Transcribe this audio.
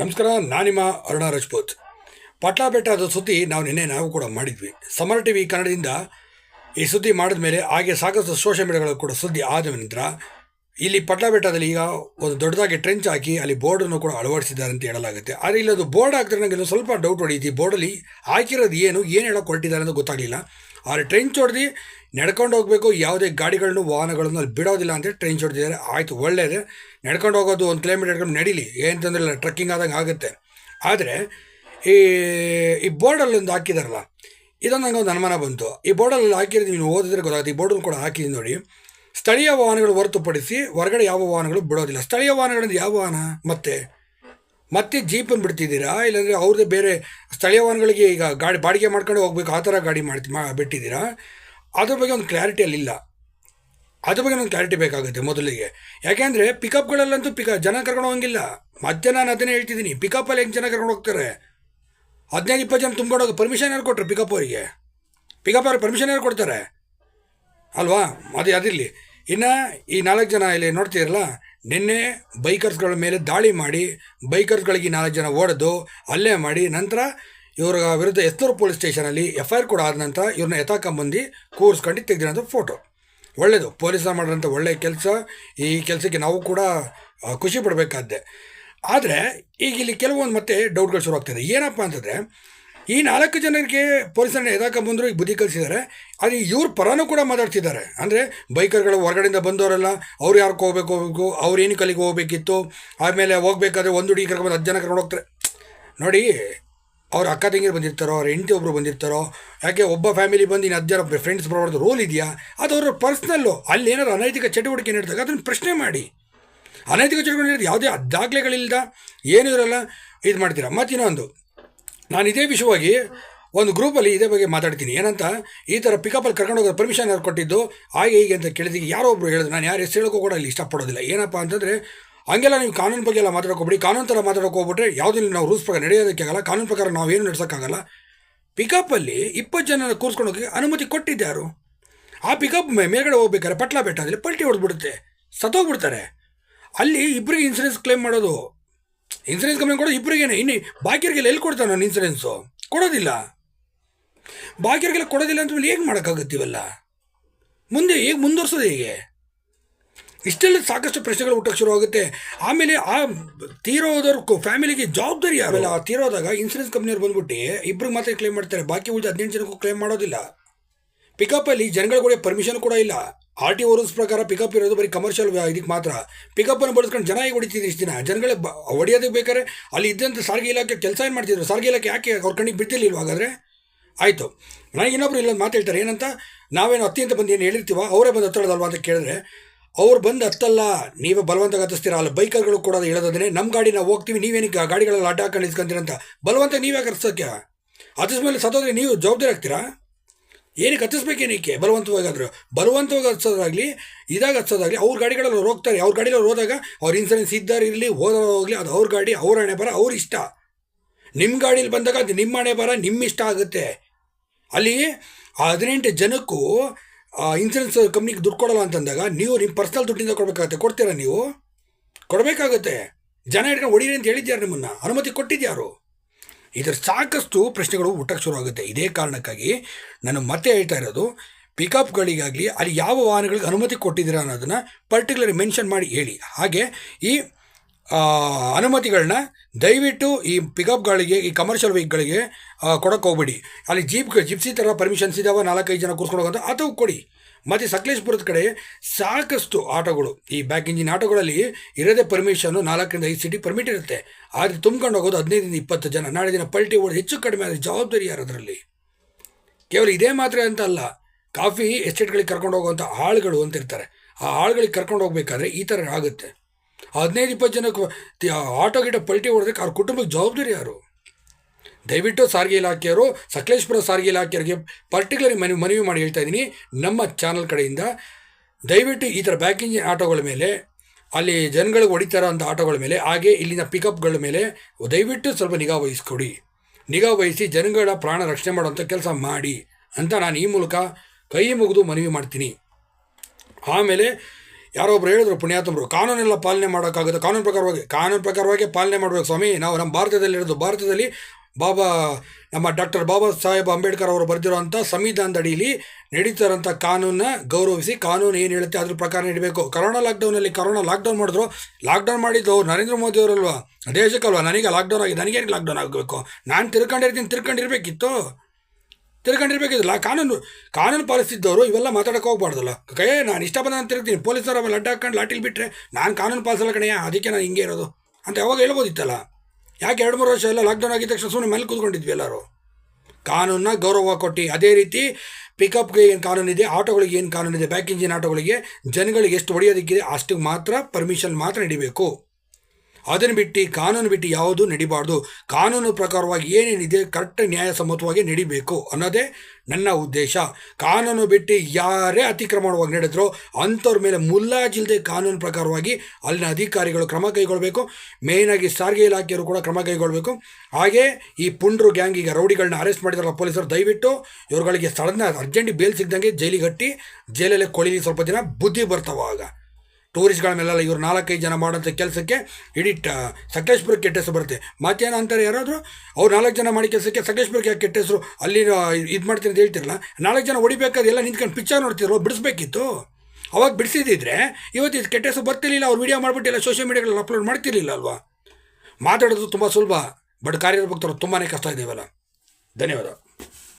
ನಮಸ್ಕಾರ ನಾನಿಮ ಅರುಣ ರಜಪೂತ್. ಪಟ್ಲಾ ಬೆಟ್ಟದ ಸುದ್ದಿ ನಾವು ನಿನ್ನೆ ನಾವು ಕೂಡ ಮಾಡಿದ್ವಿ. ಸಮರ್ ಟಿ ವಿ ಕನ್ನಡದಿಂದ ಈ ಸುದ್ದಿ ಮಾಡಿದ ಮೇಲೆ ಹಾಗೆ ಸಾಕಷ್ಟು ಸೋಷಿಯಲ್ ಮೀಡಿಯಾಗಳು ಕೂಡ ಸುದ್ದಿ ಆದ ನಂತರ ಇಲ್ಲಿ ಪಟ್ಲಾ ಬೆಟ್ಟದಲ್ಲಿ ಈಗ ಒಂದು ದೊಡ್ಡದಾಗಿ ಟ್ರೆಂಚ್ ಹಾಕಿ ಅಲ್ಲಿ ಬೋರ್ಡನ್ನು ಕೂಡ ಅಳವಡಿಸಿದ್ದಾರೆ ಅಂತ ಹೇಳಲಾಗುತ್ತೆ. ಆದರೆ ಇಲ್ಲಿ ಅದು ಬೋರ್ಡ್ ಹಾಕಿದ್ರೆ ನನಗೆ ಸ್ವಲ್ಪ ಡೌಟ್ ಹೊಡೀತಿ ಬೋರ್ಡಲ್ಲಿ ಹಾಕಿರೋದು ಏನು ಏನು ಹೇಳೋಕೆ ಹೊರಟಿದ್ದಾರೆ ಅಂತ ಗೊತ್ತಾಗಲಿಲ್ಲ. ಆದರೆ ಟ್ರೈನ್ ಹೊಡೆದು ನಡ್ಕೊಂಡು ಹೋಗಬೇಕು, ಯಾವುದೇ ಗಾಡಿಗಳನ್ನು ವಾಹನಗಳನ್ನು ಅಲ್ಲಿ ಬಿಡೋದಿಲ್ಲ ಅಂತ ಟ್ರೈನ್ ಹೊಡೆದಿದ್ದಾರೆ ಆಯಿತು ಒಳ್ಳೆಯದು ನಡ್ಕೊಂಡು ಹೋಗೋದು ಒಂದು ಕಿಲೋಮೀಟರ್ ನಡ್ಕೊಂಡು ನಡೀಲಿ. ಏನು ತೊಂದರೆ ಟ್ರಕ್ಕಿಂಗ್ ಆದಂಗೆ ಆಗುತ್ತೆ. ಆದರೆ ಈ ಈ ಬೋರ್ಡಲ್ಲಿ ಒಂದು ಹಾಕಿದಾರಲ್ಲ, ಇದೊಂದು ನನಗೆ ಒಂದು ಅನುಮಾನ ಬಂತು. ಈ ಬೋರ್ಡಲ್ಲಿ ಹಾಕಿರೋದು ನೀವು ಓದಿದ್ರೆ ಗೊತ್ತಾಗುತ್ತೆ. ಈ ಬೋರ್ಡನ್ನು ಕೂಡ ಹಾಕಿದ್ದೀನಿ ನೋಡಿ. ಸ್ಥಳೀಯ ವಾಹನಗಳು ಹೊರತುಪಡಿಸಿ ಹೊರಗಡೆ ಯಾವ ವಾಹನಗಳು ಬಿಡೋದಿಲ್ಲ. ಸ್ಥಳೀಯ ವಾಹನಗಳಿಂದ ಯಾವ ವಾಹನ? ಮತ್ತೆ? ಮತ್ತೆ ಜೀಪನ್ನು ಬಿಡ್ತಿದ್ದೀರಾ? ಇಲ್ಲಾಂದರೆ ಅವ್ರದ್ದೇ ಬೇರೆ ಸ್ಥಳೀಯ ವಾಹನಗಳಿಗೆ ಈಗ ಗಾಡಿ, ಬಾಡಿಗೆ ಮಾಡ್ಕೊಂಡು ಹೋಗ್ಬೇಕು, ಆ ಥರ ಗಾಡಿ ಮಾಡ್ತಿ, ಮಾ, ಬಿಟ್ಟಿದ್ದೀರಾ? ಅದ್ರ ಬಗ್ಗೆ ಒಂದು ಕ್ಲಾರಿಟಿ ಅಲ್ಲಿಲ್ಲ ಅದ್ರ ಬಗ್ಗೆ ಒಂದು ಕ್ಲಾರಿಟಿ ಬೇಕಾಗುತ್ತೆ ಮೊದಲಿಗೆ. ಯಾಕೆಂದರೆ ಪಿಕಪ್ಗಳಲ್ಲಂತೂ ಪಿಕ ಜನ ಕರ್ಕೊಂಡು ಹೋಗಂಗಿಲ್ಲ. ಮತ್ತೆ ನಾನು ಅದನ್ನೇ ಹೇಳ್ತಿದ್ದೀನಿ. ಪಿಕಪ್ಪಲ್ಲಿ ಹೆಂಗೆ ಜನ ಕರ್ಕೊಂಡು ಹೋಗ್ತಾರೆ? ಹದಿನೈದು, ಇಪ್ಪತ್ತು ಜನ ತುಂಬ್ಕೊಂಡು ಹೋಗಿ ಪರ್ಮಿಷನ್ ಯಾರು ಕೊಟ್ಟರು ಪಿಕಪ್ ಅವರಿಗೆ? ಪಿಕಪ್ ಅವ್ರಿಗೆ ಪರ್ಮಿಷನ್ ಯಾರು ಕೊಡ್ತಾರೆ? ಅಲ್ವಾ? ಅದು, ಅದಿರಲಿ. ಇನ್ನು ಈ ನಾಲ್ಕು ಜನ ಇಲ್ಲಿ ನೋಡ್ತೀರಲ್ಲ, ನಿನ್ನೆ ಬೈಕರ್ಸ್ಗಳ ಮೇಲೆ ದಾಳಿ ಮಾಡಿ, ಬೈಕರ್ಸ್ಗಳಿಗೆ ನಾಲ್ಕು ಜನ ಓಡೋದು ಅಲ್ಲೇ ಮಾಡಿ, ನಂತರ ಇವರ ವಿರುದ್ಧ ಎಸ್ತೂರು ಪೊಲೀಸ್ ಸ್ಟೇಷನಲ್ಲಿ ಎಫ್ ಐ ಆರ್ ಕೂಡ ಆದ ನಂತರ ಇವ್ರನ್ನ ಎತ್ತಾಕೊಂಬಂದು ಕೂರಿಸ್ಕೊಂಡು ತೆಗೆದಿರೋದು ಫೋಟೋ. ಒಳ್ಳೆಯದು ಪೊಲೀಸರು ಮಾಡಿರೋಂಥ ಒಳ್ಳೆಯ ಕೆಲಸ, ಈ ಕೆಲಸಕ್ಕೆ ನಾವು ಕೂಡ ಖುಷಿ ಪಡಬೇಕಾದ್ದೆ. ಆದರೆ ಈಗ ಇಲ್ಲಿ ಕೆಲವೊಂದು ಮತ್ತೆ ಡೌಟ್ಗಳು ಶುರು ಏನಪ್ಪ ಅಂತಂದರೆ ಈ ನಾಲ್ಕು ಜನರಿಗೆ ಪೊಲೀಸರನ್ನ ಬಂದರೂ ಈಗ ಬುದ್ಧಿ ಕಲಿಸಿದ್ದಾರೆ ಅದು ಇವ್ರ ಪರನೂ ಕೂಡ ಮಾತಾಡ್ತಿದ್ದಾರೆ. ಅಂದರೆ ಬೈಕರ್ಗಳು ಹೊರಗಡೆಯಿಂದ ಬಂದವರೆಲ್ಲ, ಅವ್ರು ಯಾರು ಹೋಗ್ಬೇಕು ಹೋಗ್ಬೇಕು, ಅವ್ರು ಏನು ಕಲಿಗೆ ಹೋಗ್ಬೇಕಿತ್ತು ಆಮೇಲೆ ಹೋಗ್ಬೇಕಾದ್ರೆ ಒಂದು ಹುಡುಗಿ ಕರ್ಕೊಂಡು ಹತ್ತು ಜನ ಕರ್ಕೊಂಡು ಹೋಗ್ತಾರೆ. ನೋಡಿ, ಅವ್ರ ಅಕ್ಕ ತಂಗಿರು ಬಂದಿರ್ತಾರೋ, ಅವ್ರ ಹೆಂಡತಿ ಒಬ್ಬರು ಬಂದಿರ್ತಾರೋ, ಯಾಕೆ ಒಬ್ಬ ಫ್ಯಾಮಿಲಿ ಬಂದು ಇನ್ನು ಹತ್ತು ಫ್ರೆಂಡ್ಸ್ ಬರೋದು ರೋಲ್ ಇದೆಯಾ? ಅದು ಅವರ ಪರ್ಸ್ನಲ್ಲು ಅಲ್ಲಿ ಏನಾದ್ರು ಅನೈತಿಕ ಚಟುವಟಿಕೆ ನಡೆದಾಗ ಅದನ್ನು ಪ್ರಶ್ನೆ ಮಾಡಿ. ಅನೈತಿಕ ಚಟುವಟಿಕೆ ನಡೆದು ಯಾವುದೇ ದಾಖಲೆಗಳಿಲ್ಲದ ಏನೂ ಇರಲ್ಲ ಇದು ಮಾಡ್ತೀರಾ. ಮತ್ತಿನ್ನೊಂದು ನಾನು ಇದೇ ವಿಷಯವಾಗಿ ಒಂದು ಗ್ರೂಪಲ್ಲಿ ಇದೇ ಬಗ್ಗೆ ಮಾತಾಡ್ತೀನಿ. ಏನಂತ, ಈ ಥರ ಪಿಕಪಲ್ಲಿ ಕರ್ಕೊಂಡು ಹೋಗೋದು ಪರ್ಮಿಷನ್ ಯಾರು ಕೊಟ್ಟಿದ್ದು, ಹಾಗೆ ಹೀಗೆ ಅಂತ ಕೇಳಿದ್ದೀನಿ ಯಾರೋ ಒಬ್ರು ಹೇಳಿದ್ರು. ನಾನು ಯಾರು ಹೆಸರು ಕೂಡ ಇಲ್ಲಿ ಇಷ್ಟಪಡೋದಿಲ್ಲ. ಏನಪ್ಪ ಅಂತಂದರೆ, ಹಂಗೆಲ್ಲ ನೀವು ಕಾನೂನು ಬಗ್ಗೆ ಎಲ್ಲ ಮಾತಾಡೋಕೋಬಿಡಿ. ಕಾನೂನು ಥರ ಮಾತಾಡೋಕೆ ಹೋಗ್ಬಿಟ್ರೆ ಯಾವುದಿಲ್ಲ ನಾವು ರೂಲ್ಸ್ ಪ್ರಕಾರ ನಡೆಯೋದಕ್ಕಾಗಲ್ಲ ಕಾನೂನು ಪ್ರಕಾರ ನಾವೇನು ನಡೆಸೋಕ್ಕಾಗಲ್ಲ ಪಿಕಪ್ಪಲ್ಲಿ ಇಪ್ಪತ್ತು ಜನ ಕೂರಿಸ್ಕೊಂಡು ಹೋಗಿ ಅನುಮತಿ ಕೊಟ್ಟಿದ್ದಾರು ಆ ಪಿಕಪ್ ಮೇಲ್ಗಡೆ ಹೋಗ್ಬೇಕಾದ್ರೆ ಪಟ್ಲ ಬೆಟ್ಟದಲ್ಲಿ ಪಲ್ಟಿ ಹೊಡೆದ್ಬಿಡುತ್ತೆ. ಸತ್ತೋಗ್ಬಿಡ್ತಾರೆ. ಅಲ್ಲಿ ಇಬ್ಬರಿಗೆ ಇನ್ಸೂರೆನ್ಸ್ ಕ್ಲೇಮ್ ಮಾಡೋದು ಇನ್ಸೂರೆನ್ಸ್ ಕಂಪ್ನಿ ಕೊಡೋದು ಇಬ್ಬರಿಗೇನೆ ಇನ್ನು ಬಾಕಿಯರಿಗೆಲ್ಲ ಎಲ್ಲಿ ಕೊಡ್ತಾನೆ ನಾನು ಇನ್ಸೂರೆನ್ಸು ಕೊಡೋದಿಲ್ಲ. ಬಾಕಿಯರಿಗೆಲ್ಲ ಕೊಡೋದಿಲ್ಲ ಅಂತ ಹೇಗೆ ಮಾಡೋಕ್ಕಾಗುತ್ತೀವಲ್ಲ? ಮುಂದೆ ಹೇಗೆ ಮುಂದುವರ್ಸೋದು ಹೇಗೆ? ಇಷ್ಟೆಲ್ಲ ಸಾಕಷ್ಟು ಪ್ರಶ್ನೆಗಳು ಹುಟ್ಟಕ್ಕೆ ಶುರುವಾಗುತ್ತೆ. ಆಮೇಲೆ ಆ ತೀರೋದವ್ರ ಫ್ಯಾಮಿಲಿಗೆ ಜವಾಬ್ದಾರಿ ಆಮೇಲೆ ಆ ತೀರೋದಾಗ ಇನ್ಸೂರೆನ್ಸ್ ಕಂಪ್ನಿಯವ್ರು ಬಂದ್ಬಿಟ್ಟು ಇಬ್ರಿಗೆ ಮಾತ್ರ ಕ್ಲೇಮ್ ಮಾಡ್ತಾರೆ. ಬಾಕಿ ಉಳಿದ ಹದಿನೆಂಟು ಜನಕ್ಕೂ ಕ್ಲೇಮ್ ಮಾಡೋದಿಲ್ಲ. ಪಿಕಪ್ಪಲ್ಲಿ ಜನಗಳಿಗೆ ಪರ್ಮಿಷನ್ ಕೂಡ ಇಲ್ಲ. ಆರ್ ಟಿ ರೂಲ್ಸ್ ಪ್ರಕಾರ ಪಿಕಪ್ ಇರೋದು ಬರೀ ಕಮರ್ಷಿಯಲ್ ಇದಕ್ಕೆ ಮಾತ್ರ. ಪಿಕಪ್ಪನ್ನು ಬಳಸ್ಕೊಂಡು ಜನ ಹೇಗೆ ಹೊಡಿತಿದ್ರು ಇಷ್ಟು ದಿನ. ಜನಗಳೇ ಬ ಹೊಡಿಯೋದಕ್ಕೆ ಬೇಕಾದ್ರೆ ಅಲ್ಲಿ ಇದ್ದಂಥ ಸಾರಿಗೆ ಇಲಾಖೆ ಕೆಲಸ ಏನು ಮಾಡ್ತಿದ್ರು? ಸಾರಿಗೆ ಇಲಾಖೆ ಯಾಕೆ ಅವ್ರ ಕಣ್ಣಿಗೆ ಬಿದ್ದಿರ್ಲಿಲ್ವ ಹಾಗಾದರೆ? ಆಯಿತು. ನನಗೆ ಇನ್ನೊಬ್ರು ಇಲ್ಲೊಂದು ಮಾತು ಹೇಳ್ತಾರೆ. ಏನಂತ? ನಾವೇನು ಅತ್ಯಂತ ಅಂತ ಬಂದು ಏನು ಹೇಳಿರ್ತೀವ? ಅವರೇ ಬಂದು ಹತ್ತಳದಲ್ವಾ ಅಂತ ಕೇಳಿದ್ರೆ, ಅವ್ರು ಬಂದು ಹತ್ತಲ್ಲ. ನೀವೇ ಬಲವಂತ ಹತ್ತಿಸ್ತೀರ ಅಲ್ಲಿ, ಬೈಕರ್ಗಳು ಕೂಡ ಹೇಳೋದಂದ್ರೆ ನಮ್ಮ ಗಾಡಿ ನಾವು ಹೋಗ್ತೀವಿ ನೀವೇನಕ್ಕೆ ಆ ಗಾಡಿಗಳಲ್ಲಿ ಅಡ್ಡ ಹಾಕೊಂಡು ಇಸ್ಕೊಂತೀರ ಅಂತ. ಬಲವಂತ ನೀವೇ ಕರ್ಸೋಕ್ಕೆ ಮೇಲೆ ಸತ್ತೋದ್ರೆ ನೀವು ಜವಾಬ್ದಾರಿ ಆಗ್ತೀರಾ? ಏನಕ್ಕೆ ಹತ್ತಿಸ್ಬೇಕೇನಕ್ಕೆ ಬಲವಂತವಾಗಾದರೂ ಬಲವಂತವಾಗಿ ಹಚ್ಚೋದಾಗಲಿ ಇದಾಗ ಹಚ್ಚೋದಾಗಲಿ ಅವ್ರ ಗಾಡಿಗಳಲ್ಲಿ ಅವ್ರು ಹೋಗ್ತಾರೆ. ಅವ್ರ ಗಾಡಿಯಲ್ಲಿ ಹೋದಾಗ ಅವ್ರ ಇನ್ಸೂರೆನ್ಸ್ ಇದ್ದಾರೆ ಇರಲಿ, ಹೋದವ್ರು ಹೋಗಲಿ, ಅದು ಅವ್ರ ಗಾಡಿ, ಅವ್ರ ಹಣೆ ಬರ ಅವ್ರ ಇಷ್ಟ. ನಿಮ್ಮ ಗಾಡೀಲಿ ಬಂದಾಗ ಅದು ನಿಮ್ಮ ಹಣೆ ಬರ ನಿಮ್ಮ ಇಷ್ಟ ಆಗುತ್ತೆ. ಅಲ್ಲಿ ಹದಿನೆಂಟು ಜನಕ್ಕೂ ಇನ್ಸೂರೆನ್ಸ್ ಕಂಪ್ನಿಗೆ ದುಡ್ಡು ಕೊಡಲ್ಲ ಅಂತಂದಾಗ ನೀವು ನಿಮ್ಮ ಪರ್ಸ್ನಲ್ ದುಡ್ಡಿಂದ ಕೊಡಬೇಕಾಗತ್ತೆ. ಕೊಡ್ತೀರಾ ನೀವು? ಕೊಡಬೇಕಾಗುತ್ತೆ. ಜನ ಹಿಡ್ಕೊಂಡು ಹೊಡೀರಿ ಅಂತ ಹೇಳಿದ್ಯಾರು ನಿಮ್ಮನ್ನು? ಅನುಮತಿ ಕೊಟ್ಟಿದ್ಯಾರು? ಇದರ ಸಾಕಷ್ಟು ಪ್ರಶ್ನೆಗಳು ಹುಟ್ಟಕ್ಕೆ ಶುರು ಆಗುತ್ತೆ. ಇದೇ ಕಾರಣಕ್ಕಾಗಿ ನಾನು ಮತ್ತೆ ಹೇಳ್ತಾ ಇರೋದು ಪಿಕಪ್ಗಳಿಗಾಗಲಿ ಅಲ್ಲಿ ಯಾವ ವಾಹನಗಳಿಗೆ ಅನುಮತಿ ಕೊಟ್ಟಿದ್ದೀರಾ ಅನ್ನೋದನ್ನು ಪರ್ಟಿಕ್ಯುಲರ್ ಮೆನ್ಷನ್ ಮಾಡಿ ಹೇಳಿ. ಹಾಗೆ ಈ ಅನುಮತಿಗಳನ್ನ ದಯವಿಟ್ಟು ಈ ಪಿಕಪ್ಗಳಿಗೆ ಈ ಕಮರ್ಷಿಯಲ್ ವೆಹಿಕಲ್ಗೆ ಕೊಡೋಕೆ ಹೋಗ್ಬೇಡಿ. ಅಲ್ಲಿ ಜೀಪ್ ಜಿಪ್ಸಿ ಥರ ಪರ್ಮಿಷನ್ಸ್ ಇದಾವೆ, ನಾಲ್ಕೈದು ಜನ ಕೂರ್ಸ್ಕೊಂಡು ಹೋಗೋದು, ಅದು ಕೊಡಿ. ಮತ್ತು ಸಕಲೇಶ್ಪುರದ ಕಡೆ ಸಾಕಷ್ಟು ಆಟೋಗಳು, ಈ ಬ್ಯಾಕ್ ಇಂಜಿನ್ ಆಟೋಗಳಲ್ಲಿ ಇರೋದೇ ಪರ್ಮಿಷನ್ನು ನಾಲ್ಕರಿಂದ ಐದು ಸಿಟಿ ಪರ್ಮಿಟ್ ಇರುತ್ತೆ. ಆದರೆ ತುಂಬ್ಕೊಂಡು ಹೋಗೋದು ಹದಿನೈದರಿಂದ ಇಪ್ಪತ್ತು ಜನ. ನಾಳೆ ದಿನ ಪಲ್ಟಿ ಓಡಿ ಹೆಚ್ಚು ಕಡಿಮೆ ಆದರೆ ಜವಾಬ್ದಾರಿ ಯಾರದರಲ್ಲಿ ಕೇವಲ ಇದೇ ಮಾತ್ರ ಅಂತ ಅಲ್ಲ, ಕಾಫಿ ಎಸ್ಟೇಟ್ಗಳಿಗೆ ಕರ್ಕೊಂಡು ಹೋಗುವಂಥ ಆಳುಗಳು ಅಂತ ಇರ್ತಾರೆ. ಆ ಆಳುಗಳಿಗೆ ಕರ್ಕೊಂಡು ಹೋಗ್ಬೇಕಾದ್ರೆ ಈ ಥರ ಆಗುತ್ತೆ. ಹದಿನೈದು ಇಪ್ಪತ್ತು ಜನಕ್ಕೆ ಆಟೋ ಗಿಟ ಪಲ್ಟಿ ಹೊಡೆದಕ್ಕೆ ಅವ್ರ ಕುಟುಂಬಕ್ಕೆ ಜವಾಬ್ದಾರಿ ಯಾರು? ದಯವಿಟ್ಟು ಸಾರಿಗೆ ಇಲಾಖೆಯವರು, ಸಕಲೇಶ್ಪುರ ಸಾರಿಗೆ ಇಲಾಖೆಯವರಿಗೆ ಪರ್ಟಿಕ್ಯುಲರ್ ಮನವಿ ಮನವಿ ಮಾಡಿ ಹೇಳ್ತಾ ಇದ್ದೀನಿ. ನಮ್ಮ ಚಾನಲ್ ಕಡೆಯಿಂದ ದಯವಿಟ್ಟು ಈ ಥರ ಬ್ಯಾಕ್ ಇಂಜಿನ್ ಆಟೋಗಳ ಮೇಲೆ, ಅಲ್ಲಿ ಜನಗಳಿಗೆ ಹೊಡಿತಾರೋ ಅಂಥ ಆಟೋಗಳ ಮೇಲೆ, ಹಾಗೆ ಇಲ್ಲಿನ ಪಿಕಪ್ಗಳ ಮೇಲೆ ದಯವಿಟ್ಟು ಸ್ವಲ್ಪ ನಿಗಾ ವಹಿಸ್ಕೊಡಿ. ನಿಗಾ ವಹಿಸಿ ಜನಗಳ ಪ್ರಾಣ ರಕ್ಷಣೆ ಮಾಡುವಂಥ ಕೆಲಸ ಮಾಡಿ ಅಂತ ನಾನು ಈ ಮೂಲಕ ಕೈ ಮುಗಿದು ಮನವಿ ಮಾಡ್ತೀನಿ. ಆಮೇಲೆ ಯಾರೋ ಒಬ್ರು ಹೇಳಿದ್ರು, ಪುಣ್ಯಾತ್ಮರು, ಕಾನೂನೆಲ್ಲ ಪಾಲನೆ ಮಾಡೋಕ್ಕಾಗುತ್ತೆ. ಕಾನೂನು ಪ್ರಕಾರವಾಗಿ ಕಾನೂನು ಪ್ರಕಾರವಾಗಿ ಪಾಲನೆ ಮಾಡಬೇಕು ಸ್ವಾಮಿ. ನಾವು ನಮ್ಮ ಭಾರತದಲ್ಲಿರೋದು ಭಾರತದಲ್ಲಿ ಬಾಬಾ, ನಮ್ಮ ಡಾಕ್ಟರ್ ಬಾಬಾ ಸಾಹೇಬ್ ಅಂಬೇಡ್ಕರ್ ಅವರು ಬರೆದಿರೋಂಥ ಸಂವಿಧಾನದ ಅಡಿಯಲ್ಲಿ ನಡೀತಾರಂಥ ಕಾನೂನನ್ನ ಗೌರವಿಸಿ ಕಾನೂನು ಏನು ಹೇಳುತ್ತೆ ಅದ್ರ ಪ್ರಕಾರ ನೀಡಬೇಕು. ಕರೋನಾ ಲಾಕ್ಡೌನಲ್ಲಿ ಕರೋನಾ ಲಾಕ್ಡೌನ್ ಮಾಡಿದ್ರು. ಲಾಕ್ಡೌನ್ ಮಾಡಿದ್ದು ನರೇಂದ್ರ ಮೋದಿ ಅವರಲ್ವಾ? ದೇಶಕ್ಕಲ್ವ? ನನಗೆ ಲಾಕ್ಡೌನ್ ಆಗಿದೆ. ನನಗೇನು ಲಾಕ್ಡೌನ್ ಆಗಬೇಕು? ನಾನು ತಿರ್ಕೊಂಡಿರ್ತೀನಿ, ತಿರ್ಕೊಂಡಿರ್ಬೇಕಿತ್ತು. ಲಾ, ಕಾನೂನು ಕಾನೂನು ಪಾಲಿಸಿದ್ದವರು ಇವೆಲ್ಲ ಮಾತಾಡಕ್ಕೆ ಹೋಗ್ಬಾರ್ದಲ್ಲ. ಕೈ ನಾನು ಇಷ್ಟ ಬಂದ ತಿರ್ತೀನಿ ಪೊಲೀಸರ ಆಮೇಲೆ ಅಡ್ಡ ಹಾಕೊಂಡು ಲಾಟಿಲಿ ಬಿಟ್ಟರೆ ನಾನು ಕಾನೂನು ಪಾಲಿಸಲ್ಲ ಕಣಯ್ಯ. ಅದಕ್ಕೆ ನಾನು ಹಿಂಗೆ ಇರೋದು. ಅಂತ ಯಾವಾಗ ಹೇಳ್ಬೋದಿತ್ತಲ್ಲ? ಯಾಕೆ ಎರಡು ಮೂರು ವರ್ಷ ಎಲ್ಲ ಲಾಕ್ಡೌನ್ ಆಗಿದ ತಕ್ಷಣ ಸುಮ್ಮನೆ ಮೇಲೆ ಕೂತ್ಕೊಂಡಿದ್ವಿ ಎಲ್ಲರೂ? ಕಾನೂನನ್ನ ಗೌರವ ಕೊಟ್ಟು, ಅದೇ ರೀತಿ ಪಿಕಪ್ಗೆ ಏನು ಕಾನೂನಿದೆ, ಆಟೋಗಳಿಗೆ ಏನು ಕಾನೂನಿದೆ ಬ್ಯಾಕ್ ಇಂಜಿನ್ ಆಟೋಗಳಿಗೆ ಜನಗಳಿಗೆ ಎಷ್ಟು ಹೊಡೆಯೋದಕ್ಕಿದೆ ಅಷ್ಟು ಮಾತ್ರ ಪರ್ಮಿಷನ್ ಮಾತ್ರ ನಡಿಬೇಕು. ಅದನ್ನು ಬಿಟ್ಟು ಕಾನೂನು ಬಿಟ್ಟು ಯಾವುದು ನಡಿಬಾರ್ದು. ಕಾನೂನು ಪ್ರಕಾರವಾಗಿ ಏನೇನಿದೆ ಕರೆಕ್ಟ್ ನ್ಯಾಯಸಮ್ಮತವಾಗಿ ನಡಿಬೇಕು ಅನ್ನೋದೇ ನನ್ನ ಉದ್ದೇಶ. ಕಾನೂನು ಬಿಟ್ಟು ಯಾರೇ ಅತಿಕ್ರಮಣವಾಗಿ ನಡೆದ್ರೋ ಅಂಥವ್ರ ಮೇಲೆ ಮುಲ್ಲಾಜಿಲ್ಲದೆ ಕಾನೂನು ಪ್ರಕಾರವಾಗಿ ಅಲ್ಲಿನ ಅಧಿಕಾರಿಗಳು ಕ್ರಮ ಕೈಗೊಳ್ಳಬೇಕು ಮೇಯ್ನಾಗಿ ಸಾರಿಗೆ ಇಲಾಖೆಯವರು ಕೂಡ ಕ್ರಮ ಕೈಗೊಳ್ಳಬೇಕು ಹಾಗೆ ಈ ಪುಂಡ್ರು ಗ್ಯಾಂಗ್ ಈಗ ರೌಡಿಗಳನ್ನ ಅರೆಸ್ಟ್ ಮಾಡಿದಾರಲ್ಲ ಪೊಲೀಸರು, ದಯವಿಟ್ಟು ಇವ್ರುಗಳಿಗೆ ಸಡನ್ನ ಅರ್ಜೆಂಟ್ ಬೇಲ್ ಸಿಗ್ದಂಗೆ ಜೈಲಿಗೆ ಕಟ್ಟಿ ಜೈಲಲ್ಲೇ ಕೊಳಿಲಿ ಸ್ವಲ್ಪ ದಿನ, ಬುದ್ಧಿ ಬರ್ತಾವ ಆಗ. ಟೂರಿಸ್ಟ್ಗಳ ಮೇಲೆಲ್ಲ ಇವರು ನಾಲ್ಕೈದು ಜನ ಮಾಡೋಂಥ ಕೆಲಸಕ್ಕೆ ಇಡೀ ಸಕಲೇಶ್ಪುರಕ್ಕೆ ಕೆಟ್ಟ ಹೆಸರು ಬರುತ್ತೆ. ಮತ್ತೇನು ಅಂತಾರೆ ಯಾರಾದರೂ, ಅವ್ರು ನಾಲ್ಕು ಜನ ಮಾಡಿ ಕೆಲಸಕ್ಕೆ ಸಕಲೇಶ್ಪುರಕ್ಕೆ ಯಾಕೆ ಕೆಟ್ಟ ಹೆಸರು, ಅಲ್ಲಿ ಇದು ಮಾಡ್ತೀನಿ ಅಂತ ಹೇಳ್ತಿರಲ್ಲ, ನಾಲ್ಕು ಜನ ಹೊಡಿಬೇಕಾದ್ರೆ ಎಲ್ಲ ನಿಂತ್ಕೊಂಡು ಪಿಕ್ಚರ್ ನೋಡ್ತಿರೋ ಬಿಡಿಸ್ಬೇಕಿತ್ತು. ಅವಾಗ ಬಿಡಿಸಿದ್ರೆ ಇವತ್ತು ಇದು ಕೆಟ್ಟ ಹೆಸರು ಬರ್ತಿರ್ಲಿಲ್ಲ, ಅವ್ರು ವೀಡಿಯೋ ಮಾಡಿಬಿಟ್ಟು ಎಲ್ಲ ಸೋಷಿಯಲ್ ಮೀಡಿಯಾಗಳಲ್ಲಿ ಅಪ್ಲೋಡ್ ಮಾಡ್ತಿರ್ಲಿಲ್ಲ ಅಲ್ವಾ? ಮಾತಾಡೋದು ತುಂಬ ಸುಲಭ ಬಟ್ ಕಾರ್ಯನಿರ್ವಹಿಸ್ತರು ತುಂಬಾ ಕಷ್ಟ ಇದೆ ಧನ್ಯವಾದ.